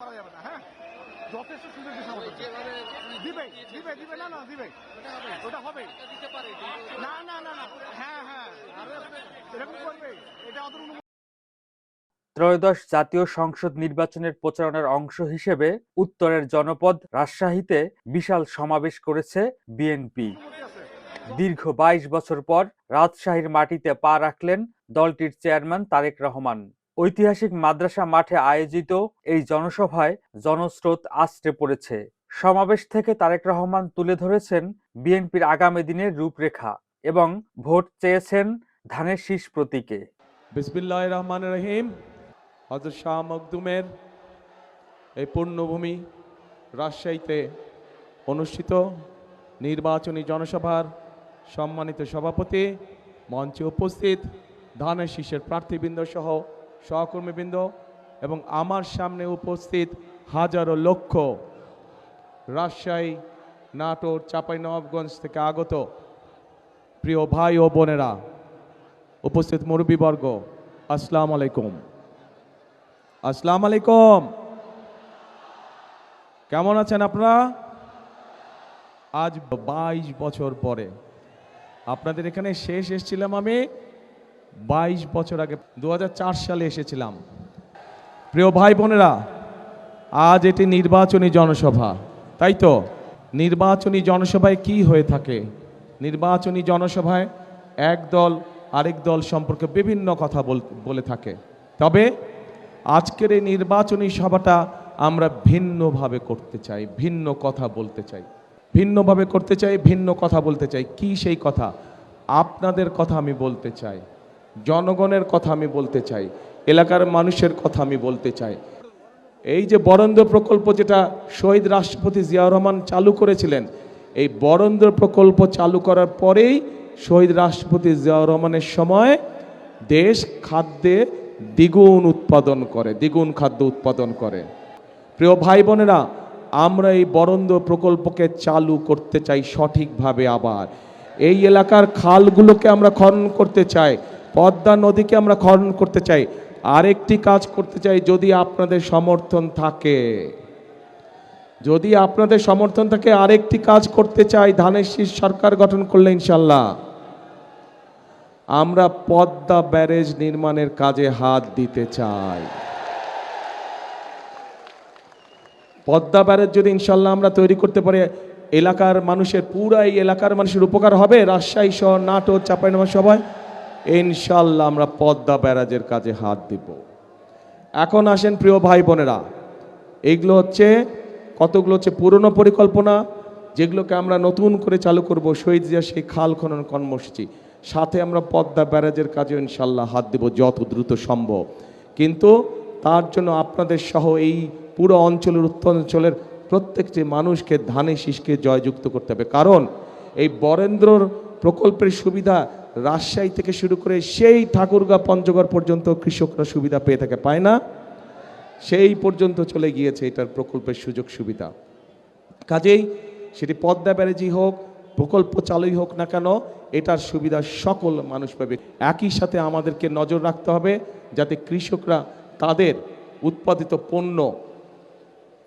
করা যাবে না হ্যাঁ? যথেষ্ট সুযোগ দিবে দিবে দিবে না না দিবে। ওটা হবে। না না না না। হ্যাঁ হ্যাঁ। এরকম করবে। এটা অত ত্রয়োদশ জাতীয় সংসদ নির্বাচনের প্রচারণার অংশ হিসেবে উত্তরের জনপদ রাজশাহীতে বিশাল সমাবেশ করেছে বিএনপি। দীর্ঘ বাইশ বছর পর রাজশাহীর মাটিতে পা রাখলেন দলটির চেয়ারম্যান তারেক রহমান। ঐতিহাসিক মাদ্রাসা মাঠে আয়োজিত এই জনসভায় জনস্রোত আছড়ে পড়েছে। সমাবেশ থেকে তারেক রহমান তুলে ধরেছেন বিএনপির আগামী দিনের রূপরেখা এবং ভোট চেয়েছেন ধানের শীষ প্রতীকে। বিসমিল্লাহ রহমান রহিম। হজরত শাহ মখদুমের এই পূর্ণভূমি রাজশাহীতে অনুষ্ঠিত নির্বাচনী জনসভার সম্মানিত সভাপতি মঞ্চে উপস্থিত ধানের শীষের প্রার্থীবৃন্দ সহ সহকর্মীবৃন্দ এবং আমার সামনে উপস্থিত হাজারো লক্ষ রাজশাহী, নাটোর, চাঁপাইনবাবগঞ্জ থেকে আগত প্রিয় ভাই ও বোনেরা, উপস্থিত মুরব্বীবর্গ, আসসালামু আলাইকুম। আসসালামু আলাইকুম। কেমন আছেন আপনারা? আজ বাইশ বছর পরে। আপনাদের এখানে শেষ এসেছিলাম আমি বাইশ বছর আগে দু হাজার চার সালে এসেছিলাম। প্রিয় ভাই বোনেরা, আজ এটি নির্বাচনী জনসভা। তাই তো? নির্বাচনী জনসভায় কি হয়ে থাকে? নির্বাচনী জনসভায় এক দল, আরেক দল সম্পর্কে বিভিন্ন কথা বল- বলে থাকে। তবে আজকের এই নির্বাচনী সভাটা আমরা ভিন্নভাবে করতে চাই, ভিন্ন কথা বলতে চাই। ভিন্নভাবে করতে চাই, ভিন্ন কথা বলতে চাই। কি সেই কথা? আপনাদের কথা আমি বলতে চাই। জনগণের কথা আমি বলতে চাই, এলাকার মানুষের কথা আমি বলতে চাই। এই যে বরেন্দ্র প্রকল্প যেটা শহীদ রাষ্ট্রপতি জিয়াউর রহমান চালু করেছিলেন, এই বরেন্দ্র প্রকল্প চালু করার পরেই শহীদ রাষ্ট্রপতি জিয়াউর রহমানের সময় দেশ খাদ্যে দ্বিগুণ উৎপাদন করে, দ্বিগুণ খাদ্য উৎপাদন করে। প্রিয় ভাই বোনেরা, আমরা এই বরেন্দ্র প্রকল্পকে চালু করতে চাই সঠিকভাবে আবার। এই এলাকার খালগুলোকে আমরা খনন করতে চাই পদ্মা নদীকে আমরা খনন করতে চাই। আরেকটি কাজ করতে চাই যদি আপনাদের সমর্থন থাকে। যদি আপনাদের সমর্থন থাকে, আরেকটি কাজ করতে চাই। ধানের শীষ সরকার গঠন করলে ইনশাল্লাহ আমরা পদ্মা ব্যারেজ নির্মাণের কাজে হাত দিতে চাই। পদ্মা ব্যারেজ যদি ইনশাল্লাহ আমরা তৈরি করতে পারি, এলাকার মানুষের পুরা এই এলাকার মানুষের উপকার হবে। রাজশাহী সহ নাটোর চাপাইনবাস সবাই ইনশাল্লাহ আমরা পদ্মা ব্যারাজের কাজে হাত দিব। এখন আসেন প্রিয় ভাই বোনেরা এইগুলো হচ্ছে, কতগুলো হচ্ছে পুরনো পরিকল্পনা, যেগুলোকে আমরা নতুন করে চালু করব, শহীদ জিয়া সেই খাল খনন কর্মসূচি। সাথে আমরা পদ্মা ব্যারাজের কাজে ইনশাল্লাহ হাত দেব যত দ্রুত সম্ভব। কিন্তু তার জন্য আপনাদের সহ এই পুরো অঞ্চলের উত্তরাঞ্চলের প্রত্যেকটি মানুষকে ধানে শীষকে জয়যুক্ত করতে হবে। কারণ এই বরেন্দ্রর প্রকল্পের সুবিধা রাজশাহী থেকে শুরু করে সেই ঠাকুরগা পঞ্চগড় পর্যন্ত কৃষকরা সুবিধা পেয়ে থাকে, পায় না? সেই পর্যন্ত চলে গিয়েছে এটার প্রকল্পের সুযোগ সুবিধা। কাজেই সেটি পদ্মা ব্যারেজি হোক, প্রকল্প চালুই হোক না কেন, এটার সুবিধা সকল মানুষ পাবে। একই সাথে আমাদেরকে নজর রাখতে হবে যাতে কৃষকরা তাদের উৎপাদিত পণ্য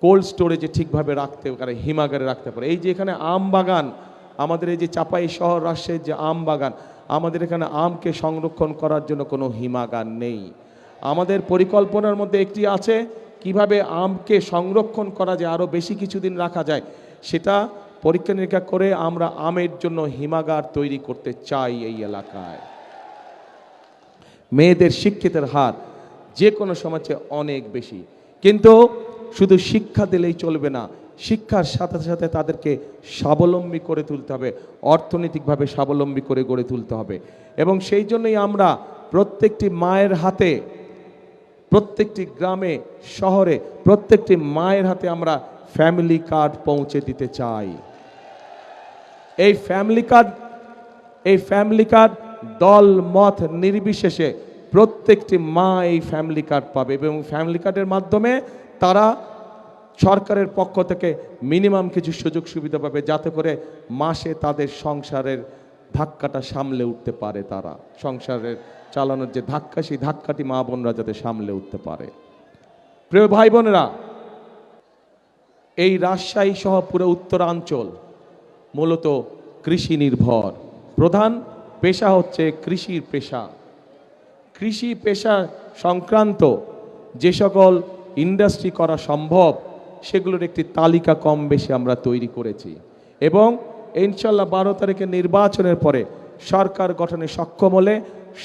কোল্ড স্টোরেজে ঠিকভাবে রাখতে পারে, হিমাগারে রাখতে পারে। এই যে এখানে আম বাগান, আমাদের এই যে চাপাই শহর, রাজশাহীর যে আম বাগান আমাদের এখানে আমকে সংরক্ষণ করার জন্য কোনো হিমাগার নেই। আমাদের পরিকল্পনার মধ্যে একটি আছে, কীভাবে আমকে সংরক্ষণ করা যায় আরও বেশি কিছুদিন রাখা যায়, সেটা পরীক্ষা নিরীক্ষা করে আমরা আমের জন্য হিমাগার তৈরি করতে চাই এই এলাকায়। মেয়েদের শিক্ষিতের হার যে কোনো সমাজে অনেক বেশি, কিন্তু শুধু শিক্ষা দিলেই চলবে না শিক্ষার সাথে সাথে তাদেরকে স্বাবলম্বী করে তুলতে হবে, অর্থনৈতিকভাবে স্বাবলম্বী করে গড়ে তুলতে হবে। এবং সেই জন্যই আমরা প্রত্যেকটি মায়ের হাতে, প্রত্যেকটি গ্রামে, শহরে, প্রত্যেকটি মায়ের হাতে আমরা ফ্যামিলি কার্ড পৌঁছে দিতে চাই। এই ফ্যামিলি কার্ড এই ফ্যামিলি কার্ড দল, মত নির্বিশেষে প্রত্যেকটি মা এই ফ্যামিলি কার্ড পাবে। এবং ফ্যামিলি কার্ডের মাধ্যমে তারা সরকারের পক্ষ থেকে মিনিমাম কিছু সুযোগ সুবিধা পাবে যাতে করে মাসে তাদের সংসারের ধাক্কাটা সামলে উঠতে পারে তারা। সংসারের চালানোর যে ধাক্কা, সেই ধাক্কাটি মা বোনরা যাতে সামলে উঠতে পারে। প্রিয় ভাই বোনেরা, এই রাজশাহী সহ পুরো উত্তরাঞ্চল মূলত কৃষি নির্ভর। প্রধান পেশা হচ্ছে কৃষির পেশা। কৃষি পেশা সংক্রান্ত যে সকল ইন্ডাস্ট্রি করা সম্ভব সেগুলোর একটি তালিকা কম বেশি আমরা তৈরি করেছি। এবং ইনশাল্লাহ বারো তারিখে নির্বাচনের পরে সরকার গঠনে সক্ষম হলে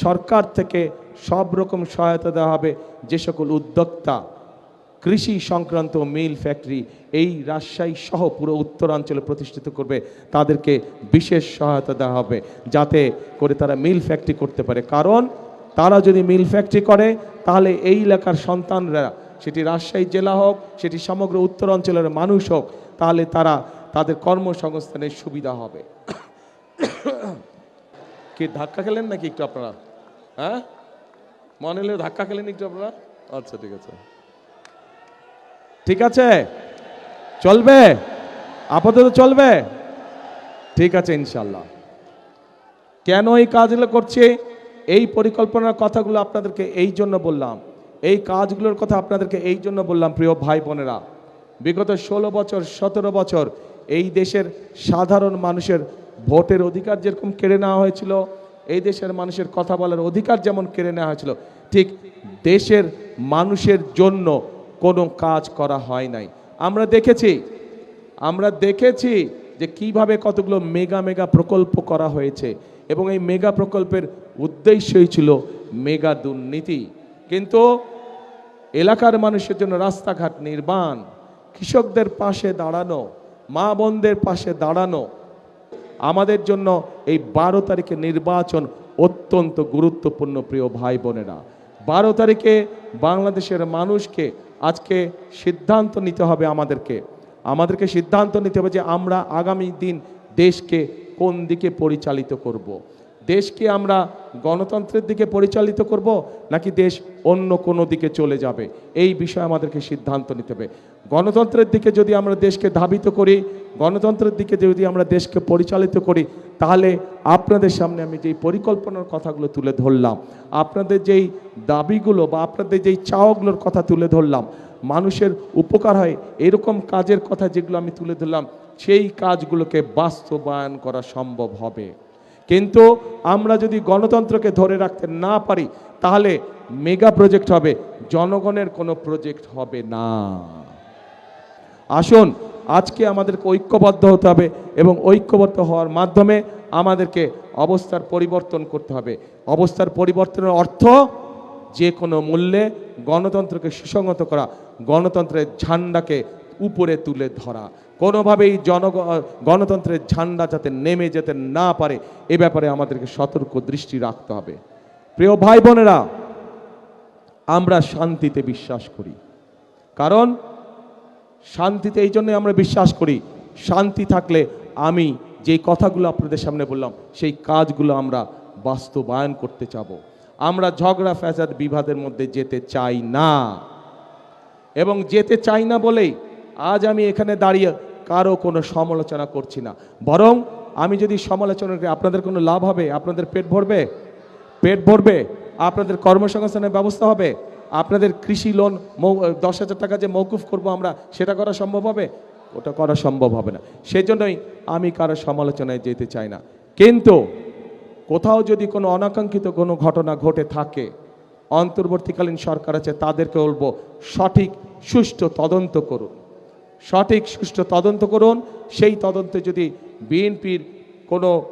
সরকার থেকে সব রকম সহায়তা দেওয়া হবে যে সকল উদ্যোক্তা, কৃষি সংক্রান্ত মিল ফ্যাক্টরি, এই রাজশাহী সহ পুরো উত্তরাঞ্চলে প্রতিষ্ঠিত করবে, তাদেরকে বিশেষ সহায়তা দেওয়া হবে যাতে করে তারা মিল ফ্যাক্টরি করতে পারে। কারণ তারা যদি মিল ফ্যাক্টরি করে, তাহলে এই এলাকার সন্তানরা সেটি রাজশাহী জেলা হোক, সেটি সমগ্র উত্তরাঞ্চলের মানুষ হোক, তাহলে তারা তাদের কর্মসংস্থানের সুবিধা হবে। কি, ধাক্কা খেলেন নাকি একটু আপনারা? হ্যাঁ? মনে হলে ধাক্কা খেলেন একটু আপনারা? আচ্ছা ঠিক আছে। ঠিক আছে? চলবে? আপাতত চলবে? ঠিক আছে ইনশাল্লাহ কেন এই কাজগুলো করছে? এই পরিকল্পনার কথাগুলো আপনাদেরকে এই জন্য বললাম। এই কাজগুলোর কথা আপনাদেরকে এই জন্য বললাম, প্রিয় ভাই বোনেরা। বিগত ষোলো বছর, সতেরো বছর এই দেশের সাধারণ মানুষের ভোটের অধিকার যেরকম কেড়ে নেওয়া হয়েছিল, এই দেশের মানুষের কথা বলার অধিকার যেমন কেড়ে নেওয়া হয়েছিল, ঠিক দেশের মানুষের জন্য কোনো কাজ করা হয় নাই। আমরা দেখেছি আমরা দেখেছি যে কীভাবে কতগুলো মেগা মেগা প্রকল্প করা হয়েছে এবং এই মেগা প্রকল্পের উদ্দেশ্যই ছিল মেগা দুর্নীতি। কিন্তু এলাকার মানুষের জন্য রাস্তাঘাট নির্মাণ, কৃষকদের পাশে দাঁড়ানো, মা বোনদের পাশে দাঁড়ানো, আমাদের জন্য এই বারো তারিখে নির্বাচন অত্যন্ত গুরুত্বপূর্ণ, প্রিয় ভাই বোনেরা বারো তারিখে বাংলাদেশের মানুষকে আজকে সিদ্ধান্ত নিতে হবে আমাদেরকে আমাদেরকে সিদ্ধান্ত নিতে হবে যে আমরা আগামী দিন দেশকে কোন দিকে পরিচালিত করব। দেশকে আমরা গণতন্ত্রের দিকে পরিচালিত করব নাকি দেশ অন্য কোনো দিকে চলে যাবে? এই বিষয়ে আমাদেরকে সিদ্ধান্ত নিতে হবে। গণতন্ত্রের দিকে যদি আমরা দেশকে ধাবিত করি, গণতন্ত্রের দিকে যদি আমরা দেশকে পরিচালিত করি, তাহলে আপনাদের সামনে আমি যেই পরিকল্পনার কথাগুলো তুলে ধরলাম, আপনাদের যেই দাবিগুলো বা আপনাদের যেই চাওয়াগুলোর কথা তুলে ধরলাম, মানুষের উপকার হয় এরকম কাজের কথা যেগুলো আমি তুলে ধরলাম, সেই কাজগুলোকে বাস্তবায়ন করা সম্ভব হবে। কিন্তু আমরা যদি গণতন্ত্রকে ধরে রাখতে না পারি, তাহলে মেগা প্রজেক্ট হবে, জনগণের কোনো প্রজেক্ট হবে না। আসুন, আজকে আমাদেরকে ঐক্যবদ্ধ হতে হবে এবং ঐক্যবদ্ধ হওয়ার মাধ্যমে আমাদেরকে অবস্থার পরিবর্তন করতে হবে। অবস্থার পরিবর্তনের অর্থ যে কোনো মূল্যে গণতন্ত্রকে সুসংহত করা, গণতন্ত্রের ঝান্ডাকে উপরে তুলে ধরা। কোনোভাবেই জনগ, গণতন্ত্রের ঝান্ডা যাতে নেমে যেতে না পারে, এ ব্যাপারে আমাদেরকে সতর্ক দৃষ্টি রাখতে হবে। প্রিয় ভাই বোনেরা আমরা শান্তিতে বিশ্বাস করি। কারণ শান্তিতে এই জন্যই আমরা বিশ্বাস করি, শান্তি থাকলে আমি যেই কথাগুলো আপনাদের সামনে বললাম, সেই কাজগুলো আমরা বাস্তবায়ন করতে চাব। আমরা ঝগড়া, ফ্যাসাদ, বিবাদের মধ্যে যেতে চাই না। এবং যেতে চাই না বলেই আজ আমি এখানে দাঁড়িয়ে কারও কোনো সমালোচনা করছি না। বরং আমি যদি সমালোচনা করি, আপনাদের কোনো লাভ হবে? আপনাদের পেট ভরবে? পেট ভরবে? আপনাদের কর্মসংস্থানের ব্যবস্থা হবে? আপনাদের কৃষি লোন দশ হাজার টাকা যে মৌকুফ করব আমরা, সেটা করা সম্ভব হবে? ওটা করা সম্ভব হবে না। সেজন্যই আমি কারও সমালোচনায় যেতে চাই না। কিন্তু কোথাও যদি কোনো অনাকাঙ্ক্ষিত কোনো ঘটনা ঘটে থাকে, অন্তর্বর্তীকালীন সরকার আছে, তাদেরকে বলব, সঠিক, সুষ্ঠু তদন্ত করুন। সঠিক সুষ্ঠু তদন্ত করুন। সেই তদন্তে যদি বিএনপির কোনো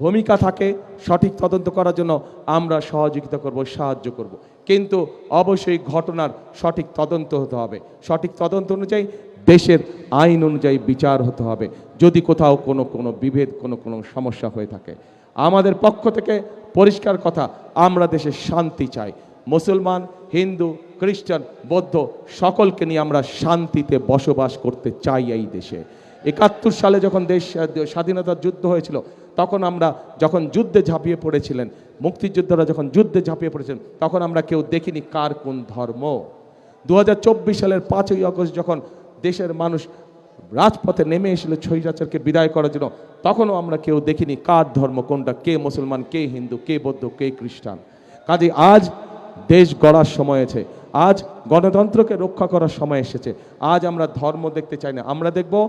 ভূমিকা থাকে, সঠিক তদন্ত করার জন্য আমরা সহযোগিতা করব, সাহায্য করব। কিন্তু অবশ্যই ঘটনার সঠিক তদন্ত হতে হবে। সঠিক তদন্ত অনুযায়ী দেশের আইন অনুযায়ী বিচার হতে হবে। যদি কোথাও কোনো কোনো বিভেদ, কোনো কোনো সমস্যা হয়ে থাকে। আমাদের পক্ষ থেকে পরিষ্কার কথা, আমরা দেশে শান্তি চাই। মুসলমান, হিন্দু, খ্রিস্টান, বৌদ্ধ, সকলকে নিয়ে আমরা শান্তিতে বসবাস করতে চাই এই দেশে। একাত্তর সালে যখন দেশ, স্বাধীনতার যুদ্ধ হয়েছিল, তখন আমরা যখন যুদ্ধে ঝাঁপিয়ে পড়েছিলেন, মুক্তিযোদ্ধারা যখন যুদ্ধে ঝাঁপিয়ে পড়েছিলেন, তখন আমরা কেউ দেখিনি কার কোন ধর্ম। দু হাজার চব্বিশ সালের পাঁচই আগস্ট যখন দেশের মানুষ রাজপথে নেমে এসেছিল ছৈরাচারকে বিদায় করার জন্য, তখনও আমরা কেউ দেখিনি কার ধর্ম কোনটা, কে মুসলমান, কে হিন্দু, কে বৌদ্ধ, কে খ্রিস্টান। কাজে আজ দেশ গড়ার সময় আছে আজ গণতন্ত্রকে রক্ষা করার সময় এসেছে। আজ আমরা ধর্ম দেখতে চাই না। আমরা দেখব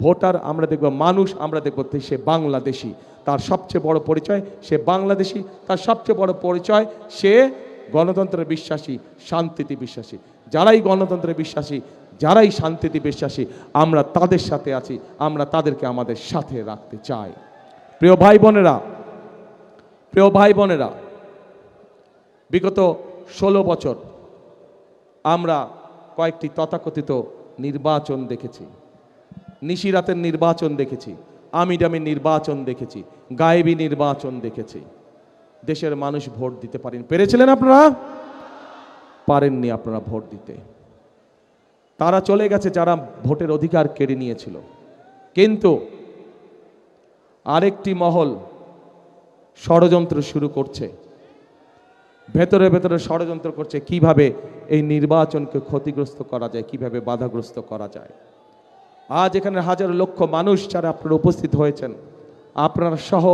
ভোটার, আমরা দেখব মানুষ, আমরা দেখব সে বাংলাদেশি। তার সবচেয়ে বড় পরিচয় সে বাংলাদেশি। তার সবচেয়ে বড় পরিচয় সে গণতন্ত্রে বিশ্বাসী, শান্তিতে বিশ্বাসী। যারাই গণতন্ত্রে বিশ্বাসী, যারাই শান্তিতে বিশ্বাসী, আমরা তাদের সাথে আছি। আমরা তাদেরকে আমাদের সাথে রাখতে চাই। প্রিয় ভাই বোনেরা, প্রিয় ভাই বোনেরা বিগত ষোলো বছর আমরা কয়েকটি তথাকথিত নির্বাচন দেখেছি। নিশিরাতের নির্বাচন দেখেছি আমিডামি নির্বাচন দেখেছি, গায়েবী নির্বাচন দেখেছি। দেশের মানুষ ভোট দিতে পারেন। পেরেছিলেন আপনারা? পারেননি আপনারা ভোট দিতে। তারা চলে গেছে যারা ভোটের অধিকার কেড়ে নিয়েছিল। কিন্তু আরেকটি মহল ষড়যন্ত্র শুরু করছে। ভেতরে ভেতরে ষড়যন্ত্র করছে, কীভাবে এই নির্বাচনকে ক্ষতিগ্রস্ত করা যায়, কীভাবে বাধাগ্রস্ত করা যায়। আজ এখানে হাজার লক্ষ মানুষ যারা আপনারা উপস্থিত হয়েছেন, আপনারা সহ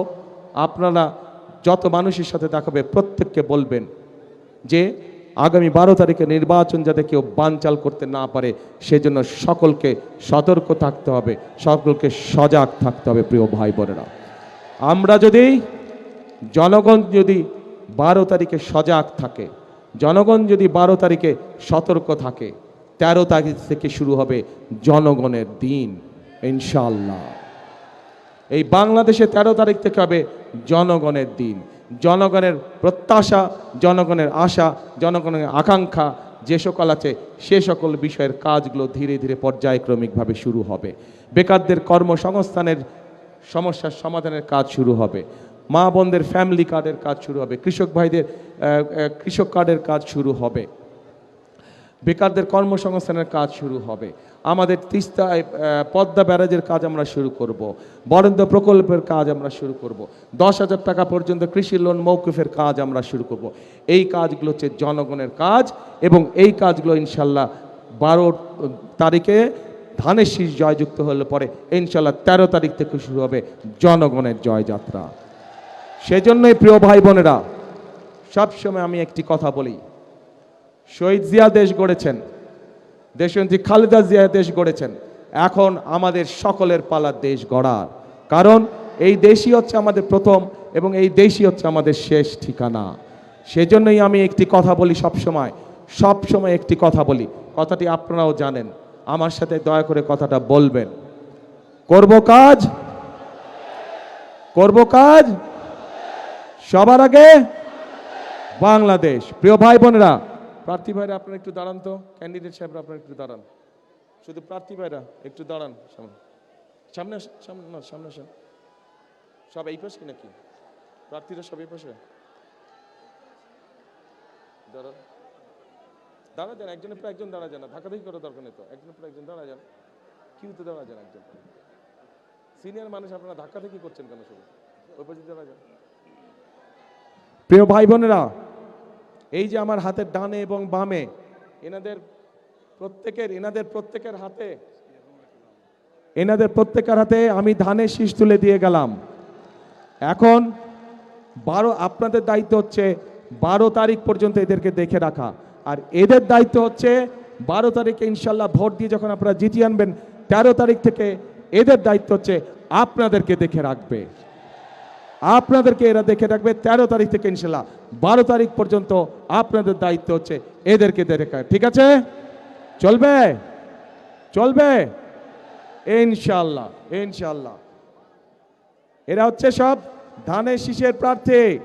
আপনারা যত মানুষের সাথে দেখাবে প্রত্যেককে বলবেন যে আগামী বারো তারিখে নির্বাচন যাতে কেউ বানচাল করতে না পারে, সেজন্য সকলকে সতর্ক থাকতে হবে, সকলকে সজাগ থাকতে হবে, প্রিয় ভাই বোনেরা। আমরা যদি জনগণ যদি বারো তারিখে সজাগ থাকে। জনগণ যদি বারো তারিখে সতর্ক থাকে, তেরো তারিখ থেকে শুরু হবে জনগণের দিন ইনশাল্লাহ এই বাংলাদেশে তেরো তারিখ থেকে হবে জনগণের দিন। জনগণের প্রত্যাশা, জনগণের আশা, জনগণের আকাঙ্ক্ষা, যে সকল আছে, সে সকল বিষয়ের কাজগুলো ধীরে ধীরে পর্যায়ক্রমিকভাবে শুরু হবে। বেকারদের কর্মসংস্থানের সমস্যার সমাধানের কাজ শুরু হবে। মা বোনদের ফ্যামিলি কার্ডের কাজ শুরু হবে। কৃষক ভাইদের কৃষক কার্ডের কাজ শুরু হবে। বেকারদের কর্মসংস্থানের কাজ শুরু হবে। আমাদের তিস্তায় পদ্মা ব্যারাজের কাজ আমরা শুরু করব। বরেন্দ্র প্রকল্পের কাজ আমরা শুরু করব। দশ হাজার টাকা পর্যন্ত কৃষি লোন মৌকুফের কাজ আমরা শুরু করব। এই কাজগুলো হচ্ছে জনগণের কাজ এবং এই কাজগুলো ইনশাল্লাহ বারো, তারিখে ধানের শীষ জয়যুক্ত হলে পরে ইনশাল্লাহ তেরো তারিখ থেকে শুরু হবে জনগণের জয়যাত্রা। সেজন্যই প্রিয় ভাই বোনেরা সবসময় আমি একটি কথা বলি। শহীদ জিয়া দেশ গড়েছেন, দেশনেত্রী খালেদা জিয়া দেশ গড়েছেন, এখন আমাদের সকলের পালা দেশ গড়ার। কারণ এই দেশই হচ্ছে আমাদের প্রথম এবং এই দেশই হচ্ছে আমাদের শেষ ঠিকানা। সেজন্যই আমি একটি কথা বলি সবসময় সবসময় একটি কথা বলি। কথাটি আপনারাও জানেন, আমার সাথে দয়া করে কথাটা বলবেন। করব কাজ? করব কাজ? সবার আগে বাংলাদেশ। প্রিয় ভাই বোনেরা, প্রার্থী ভাইরা আপনারা একটু দাঁড়ান তো। ক্যান্ডিডেট সাহেবরা আপনারা একটু দাঁড়ান। শুধু প্রার্থী ভাইরা, একটু দাঁড়ান সামনে। সামনে সামনে না, সামনে আসেন। সব এই পাশে নাকি? প্রার্থীরা সব এই পাশে? দাঁড়ান। দাঁড়া যান একজনের পর একজন দাঁড়া যান না। ধাক্কাধাক্কি করার দরকার নেই তো। একজনের পর একজন দাঁড়া যান। কিউতে দাঁড়া যান একজন। সিনিয়র মানুষ আপনারা ধাক্কাধাক্কি করছেন কেন শুধু? ওই পাশে দাঁড়া যান। প্রিয় ভাই বোনেরা, এই যে আমার হাতের ডানে এবং বামে, এনাদের প্রত্যেকের এনাদের প্রত্যেকের হাতে, এনাদের প্রত্যেকের হাতে আমি ধানের শীষ তুলে দিয়ে গেলাম। এখন বারো, আপনাদের দায়িত্ব হচ্ছে বারো তারিখ পর্যন্ত এদেরকে দেখে রাখা। আর এদের দায়িত্ব হচ্ছে বারো তারিখে ইনশাল্লাহ ভোট দিয়ে যখন আপনারা জিতিয়ে আনবেন, তেরো তারিখ থেকে এদের দায়িত্ব হচ্ছে আপনাদেরকে দেখে রাখবে। আপনাদেরকে এরা দেখে রাখবে, তেরো তারিখ থেকে ইনশাল্লাহ। বারো তারিখ পর্যন্ত আপনাদের দায়িত্ব হচ্ছে এদেরকে দেখা ঠিক আছে? চলবে? চলবে? ইনশাল্লাহ ইনশাল্লাহ। এরা হচ্ছে সব ধানের শীষের প্রার্থী।